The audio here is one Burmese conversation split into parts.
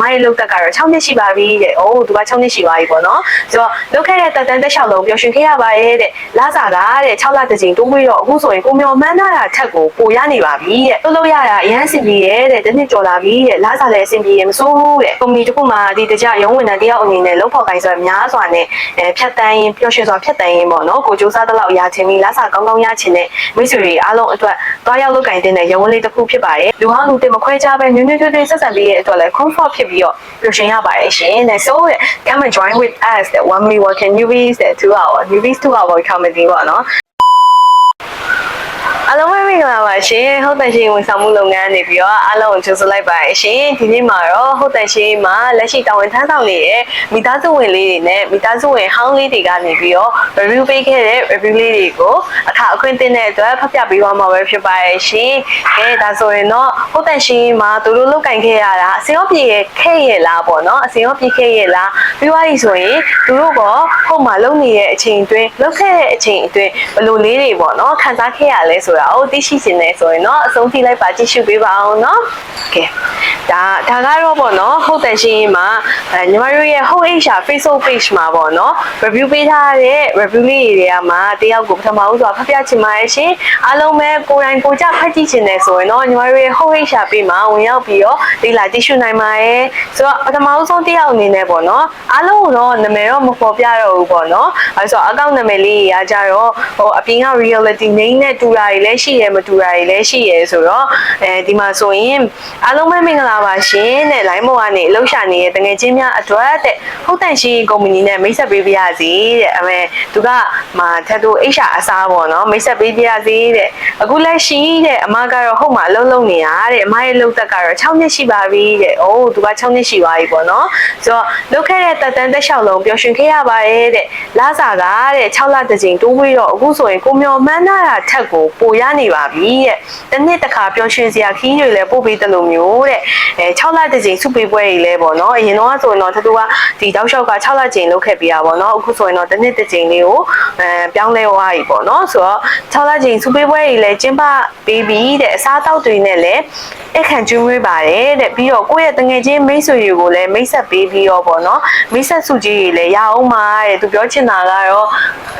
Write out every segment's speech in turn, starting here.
တဲ့အမရဲ့လောက်သက်ကတော့6နှစ်ရှိပါပြီတဲ့။အိုးသူက6နှစ်ရှိပါပြီပေါ့နော်။ဆိုတော့လောက်ခဲ့တဲ့တက်တန်းတက်လျှောက်လုံးပျော်ရွှင်ခဲ့ရပါရဲ့တဲ့။လာစားကတဲ့6လတစ်ချိန်တိုးပြီးတော့အခုဆိုရင်ကိုမျော်မှန်းထားတာထက်ကိုပိုရနေပါပြီတဲ့။လှုပ်လို့ရတာအရန်အဆင်ပြေရဲ့တဲ့။တစ်နှစ်ကျော်လာပြီတဲ့။လာစားလည်းအဆင်ပြေရင်မစိုးဘူးတဲ့။ကုမ္ပဏီတစ်ခုမှာဒီတကြရုံးဝန်ထမ်းတယောက်အနေနဲ့လုပ်ဖော်ကိုင်ဆိုများစွာနဲ့အဲဖြတ်တန်းရင်ပျော်ရွှင်စွာဖြတ်တန်းရင်ပေါ့နော်။ကိုစူးစမ်းတဲ့လောက်ရချင်ပြီးလာစားကောင်းကောင်းရချင်တဲ့မိတ်ဆွေတွေအားလုံးအတွက်တွားရောက်လုပ်ကင်တဲ့ရုံးလေးတစ်ခုဖြစ်ပါတယ်။လူဟောင်းလူတင်မခွဲခြားပဲညွှန်းညွှန်းထွေးထွေးဆက်ဆက်ပြီးရဲ့အတွက်လည်း comfort ဖြစ်ပြီးတော့ပျော်ရွှင်ရပါတယ်ရှင်။ And so come and join with us that one me working newbies that 2 hour newbies 2 hour comedy ပေါ့နော်။အားလုံးပဲ မင်္ဂလာပါရှင်ဟုတ်တယ်ရှင်ဝန်ဆောင်မှုလုပ်ငန်းနေပြီးတော့အားလုံးကိုကြိုဆိုလိုက်ပါရှင်ဒီနေ့မှာတော့ဟုတ်တယ်ရှင်မှာလက်ရှိတာဝန်ထမ်းဆောင်နေတဲ့မိသားစုဝင်လေးတွေနဲ့မိသားစုဝင်ဟောင်းလေးတွေကနေပြီးတော့ review ပေးခဲ့တဲ့ review လေးတွေကိုအခါအခွင့်တင်တဲ့အတွက်ဖတ်ပြပေးသွားမှာပဲဖြစ်ပါရဲ့ရှင်ကဲဒါဆိုရင်တော့ဟုတ်တယ်ရှင်မှာသူတို့လုတ်ကင်ခဲ့ရတာအစင်ရောပြေခဲ့ရလားပေါ့နော်အစင်ရောပြေခဲ့ရလားပြီးသွားပြီဆိုရင်သူတို့က ဟုတ်မှာလုံနေတဲ့အချိန်အတွင်းလုတ်ခဲ့တဲ့အချိန်အတွင်းဘယ်လိုလေးတွေပေါ့နော်ခံစားခဲ့ရလဲဆိုတာကိုသိရှိရှင်နေဆိုရင်တော့အဆုံးထိလိုက်ပါကြည့်ရှုပေးပါအောင်နော်ကဲဒါဒါကတော့ပေါ့နော်ဟုတ်တယ်ရှင်မှာအဲညီမတို့ရဲ့ Whole HR Facebook page မှာပေါ့နော် review ပေးထားတဲ့ review လေးတွေကမှတယောက်ကိုပထမဦးစွာဖတ်ပြချင်ပါတယ်ရှင်အားလုံးပဲကိုယ်တိုင်ကိုယ်ကြဖတ်ကြည့်ချင်တယ်ဆိုရင်တော့ညီမတို့ရဲ့ Whole HR page မှာဝင်ရောက်ပြီးတော့ဒီလာကြည့်ရှုနိုင်ပါတယ်ဆိုတော့ပထမဦးဆုံးတယောက်အနေနဲ့ပေါ့နော်အားလုံးကိုတော့နာမည်တော့မဖော်ပြတော့ဘူးပေါ့နော်အဲဆိုတော့အကောင့်နာမည်လေးကြီးအားကြတော့ဟိုအပြင်က reality name နဲ့တူတာတွေလည်းရှိတယ်မတူတာတွေလည်းရှိရဲဆိုတော့အဲဒီမှာဆိုရင်အားလုံးပဲမင်္ဂလာပါရှင်တဲ့ line မောကနေအလုပ်ရှာနေတဲ့တငယ်ချင်းများအတွက်တဲ့ဟုတ်တန်ရှိကုမ္ပဏီနဲ့မိတ်ဆက်ပေးပါရစေတဲ့အမေသူကမာထက်တို့ HR အစားပေါ့နော်မိတ်ဆက်ပေးပါရစေတဲ့အခုလက်ရှိတဲ့အမကတော့ဟုတ်မှာအလုပ်လုပ်နေတာတဲ့အမရဲ့လုပ်သက်ကတော့6နှစ်ရှိပါပြီတဲ့အိုးသူက6နှစ်ရှိပါပြီပေါ့နော်ဆိုတော့လုပ်ခဲ့တဲ့တက်တန်းတက်လျှောက်လုံးပျော်ရွှင်ခဲ့ရပါရဲ့တဲ့လာစားကတဲ့6လတစ်ချိန်တိုးပြီးတော့အခုဆိုရင်ကိုမျော်မှန်းထားတာထက်ကိုပိုရနေပါပြီတဲ့တစ်နှစ်တစ်ခါပျော်ရွှင်စရာခီးတွေလည်းပို့ပေးတယ်လို့မျိုးတဲ့အဲ6လတစ်ချိန်စုပေးပွဲတွေလည်းပေါ့နော်အရင်တော့ဆိုရင်တော့တူကဒီတောက်လျှောက်က6လချိန်လုပ်ခဲ့ပြရပေါ့နော်အခုဆိုရင်တော့တစ်နှစ်တစ်ချိန်လေးကိုအဲပြောင်းလဲသွားပြီပေါ့နော်ဆိုတော့6လချိန်စုပေးပွဲတွေလည်းကျင်းပပေးပြီးတဲ့အစားအသောက်တွေနဲ့လည်းအခန့်ကျွေးမွေးပါတယ်တဲ့ပြီးတော့ကိုယ့်ရဲ့တငယ်ချင်းမိတ်ဆွေတွေကိုလည်းမိတ်ဆက်ပေးပြီးတော့ပေါ့နော်မိတ်ဆက်စုကြီးတွေလည်းရအောင်ပါတဲ့သူပြောချင်တာကတော့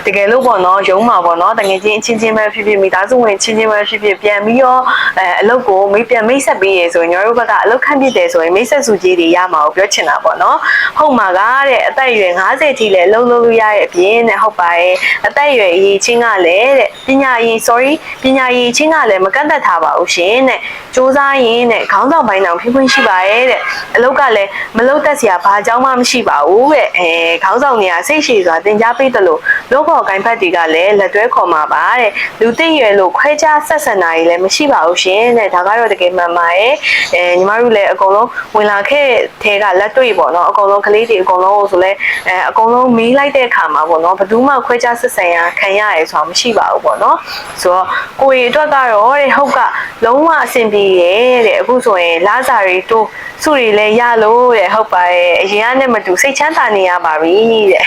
တကယ်လို့ပေါ့နော်ရုံးမှာပေါ့နော်တငယ်ချင်းအချင်းချင်းပဲဖြစ်ဖြစ်မိသားစုဝင်ချင်းချင်းပဲဖြစ်ဖြစ်ပြန်ပြီးတော့အဲအလုပ်ကိုမိပြန်မိတ်ဆက်ပေးရဆိုရင်ညီတို့ဘက်ကအလုပ်ခန့်ဖြစ်တယ်ဆိုရင်မိတ်ဆက်စုကြီးတွေရမှာကိုပြောချင်တာပေါ့နော်ဟုတ်မှာကတဲ့အသက်အရွယ်50ထိလည်းအလုပ်လုပ်လို့ရရဲ့အပြင်တဲ့ဟုတ်ပါရဲ့အသက်အရွယ်အရေးချင်းကလည်းတဲ့ပညာရေး sorry ပညာရေးချင်းကလည်းမကန့်သက်ထားပါဘူးရှင်တဲ့စူးစမ်းရင်းတဲ့ခေါင်းဆောင်ပိုင်းတောင်ဖြစ်ခွင့်ရှိပါရဲ့တဲ့အလုပ်ကလည်းမလုပ်တတ်စရာဘာကြောင်းမှမရှိပါဘူးတဲ့အဲခေါင်းဆောင်တွေကစိတ်ရှည်စွာတင် जा ပေးတယ်လို့လုပ်ဖို့ကိုင်ဖက်တွေကလည်းလက်တွဲခေါ်မှာပါတဲ့လူသိရွယ်လို့ခွဲခြားဆက်ဆံတာကြီးလည်းမရှိပါဘူးရှင်တဲ့ဒါကတော့တကယ်မှန်ပါရဲ့အဲညီမတို့လည်းအကုန်လုံးဝင်လာခဲ့တဲ့ကလက်တွေ့ပေါ့နော်အကုန်လုံးကလေးတွေအကုန်လုံးဆိုလဲအဲအကုန်လုံးမီးလိုက်တဲ့အခါမှာပေါ့နော်ဘယ်သူမှခွဲခြားဆက်ဆံရခံရရဲဆိုတာမရှိပါဘူးပေါ့နော်ဆိုတော့ကိုရီအတွက်ကတော့တဲ့ဟုတ်ကလုံးဝအဆင်ပြေရဲ့တဲ့အခုဆိုရင်လာစာတွေတိုးစုတွေလည်းရလို့တဲ့ဟုတ်ပါရဲ့အရင်ကနဲ့မတူစိတ်ချမ်းသာနေရပါပြီတဲ့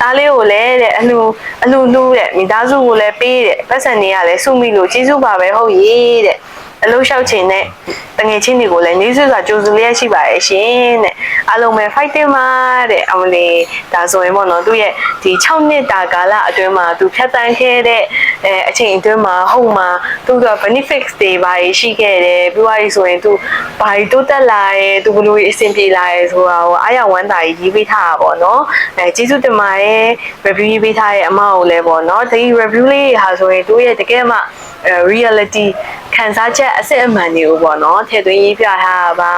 ဒါလေးကိုလည်းတဲ့အလှအလှလှတဲ့မိသားစုကိုလည်းပေးတဲ့ပတ်စံတွေကလည်းစုမိလို့ကျေးဇူးပါပဲဟုတ်ရေးတဲ့အလုံးလျှောက်ချင်တဲ့တငယ်ချင်းတွေကိုလည်းနေစွာကြိုးစုလျက်ရှိပါရဲ့ရှင်တဲ့ အားလုံးပဲ fighting ပါတဲ့အမလီဒါဆိုရင်ပေါ့နော်သူရဲ့ဒီ6နှစ်တာကာလအတွင်းမှာသူဖြတ်တန်းခဲ့တဲ့အဲအချိန်အတွင်းမှာဟုတ်မှာသူက benefits တွေပါရှိခဲ့တယ်ပြီးသွားပြီဆိုရင်သူဘာတွေတိုးတက်လာတယ်သူဘယ်လိုအဆင်ပြေလာတယ်ဆိုတာကိုအားရဝမ်းသာရေးရေးပေးထားတာပေါ့နော်အဲကျေးဇူးတင်ပါတယ် review ရေးပေးထားတဲ့အမကိုလည်းပေါ့နော်ဒီ review လေးဟာဆိုရင်သူရဲ့တကယ်မှ reality ခံစားချက်အစစ်အမှန်တွေကိုပေါ့နော်ထည့်သွင်းရေးပြထားတာပါ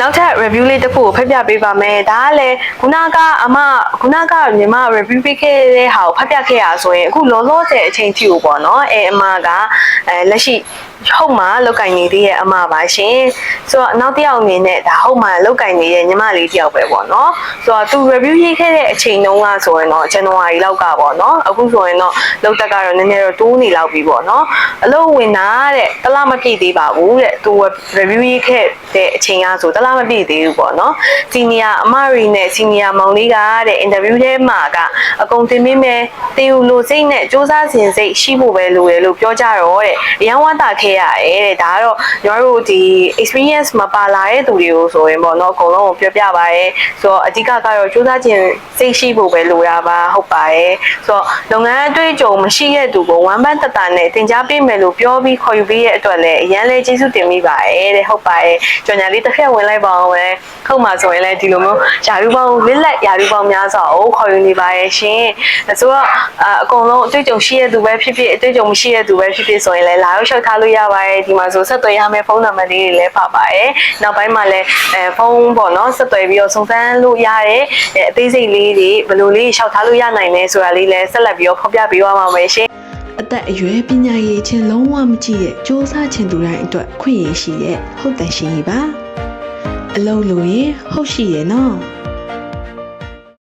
နောက်ထပ် review လေးတစ်ခုကိုဖတ်ပြပေးပါမယ်ဒါကလည်းခုနကအမခုနကညီမ review ပေးခဲ့တဲ့ဟာကိုဖတ်ပြခဲ့ရဆိုရင်အခုလောလောဆယ်အချိန်ထိကိုပေါ့နော်အဲအမကအဲလက်ရှိဟုတ်မှာလောက်ကင်နေသေးရဲ့အမပါရှင်ဆိုတော့နောက်တစ်ယောက်အနေနဲ့ဒါဟုတ်မှာလောက်ကင်နေတဲ့ညီမလေးတစ်ယောက်ပဲပေါ့နော်ဆိုတော့သူ review ရေးခဲ့တဲ့အချိန်တုန်းကဆိုရင်တော့ဇန်နဝါရီလောက်ကပေါ့နော်အခုဆိုရင်တော့လောက်တက်ကတော့နည်းနည်းတော့တိုးနေလောက်ပြီပေါ့နော်အလုပ်ဝင်တာတဲ့တလားမပြည့်သေးပါဘူးတဲ့သူ review ရေးခဲ့တဲ့အချိန်ကဆိုတလားမပြည့်သေးဘူးပေါ့နော်စီနီယာအမရီနဲ့စီနီယာမောင်လေးကတဲ့ interview ထဲမှာကအကုန်တင်ပေးမယ်တင်ယူလို့စိတ်နဲ့စူးစမ်းစဉ်စိတ်ရှိဖို့ပဲလိုတယ်လို့ပြောကြတော့တဲ့အရန်ဝမ်းတာခဲခဲ့ရတယ်တဲ့ဒါကတော့ညီမတို့ဒီ experience မပါလာတဲ့သူတွေကိုဆိုရင်ပေါ့နော်အကုန်လုံးကိုပြောပြပါရဲဆိုတော့အဓိကကတော့စူးစမ်းခြင်းစိတ်ရှိဖို့ပဲလိုတာပါဟုတ်ပါရဲ့ဆိုတော့လုပ်ငန်းအတွေ့အကြုံမရှိတဲ့သူကိုဝမ်းပန်းတတနဲ့တင် जा ပေးမယ်လို့ပြောပြီးခေါ်ယူပေးရဲ့အတွက်လည်းအရန်လေးကျေးဇူးတင်မိပါရဲ့တဲ့ဟုတ်ပါရဲ့ကြော်ညာလေးတစ်ဖက်ဝင်လိုက်ပါအောင်ပဲဟုတ်မှာဆိုရင်လည်းဒီလိုမျိုးယာရုပေါင်းလစ်လက်ယာရုပေါင်းများစွာကိုခေါ်ယူနေပါရဲ့ရှင်ဆိုတော့အအကုန်လုံးအတွေ့အကြုံရှိတဲ့သူပဲဖြစ်ဖြစ်အတွေ့အကြုံမရှိတဲ့သူပဲဖြစ်ဖြစ်ဆိုရင်လည်းလာရောက်ရှောက်ထားလို့ရပါရဲ့ဒီမှာဆိုဆက်သွယ်ရမယ့်ဖုန်းနံပါတ်လေးတွေလည်းပါပါရဲ့နောက်ပိုင်းမှာလည်းအဲဖုန်းပေါ့နော်ဆက်သွယ်ပြီးတော့စုံစမ်းလို့ရတဲ့အဲအသေးစိတ်လေးတွေဘယ်လိုလေးရှောက်ထားလို့ရနိုင်လဲဆိုတာလေးလည်းဆက်လက်ပြီးတော့ဖော်ပြပေးသွားမှာပဲရှင်အသက်အရွယ်ပညာရည်ချင်းလုံးဝမကြည့်ရဲ့စ조사ချင်သူတိုင်းအတွက်ခွင့်ရရှိရဲ့ဟုတ်တယ်ရှင်ကြီးပါအလုံးလို့ရင်ဟုတ်ရှိရဲ့နော်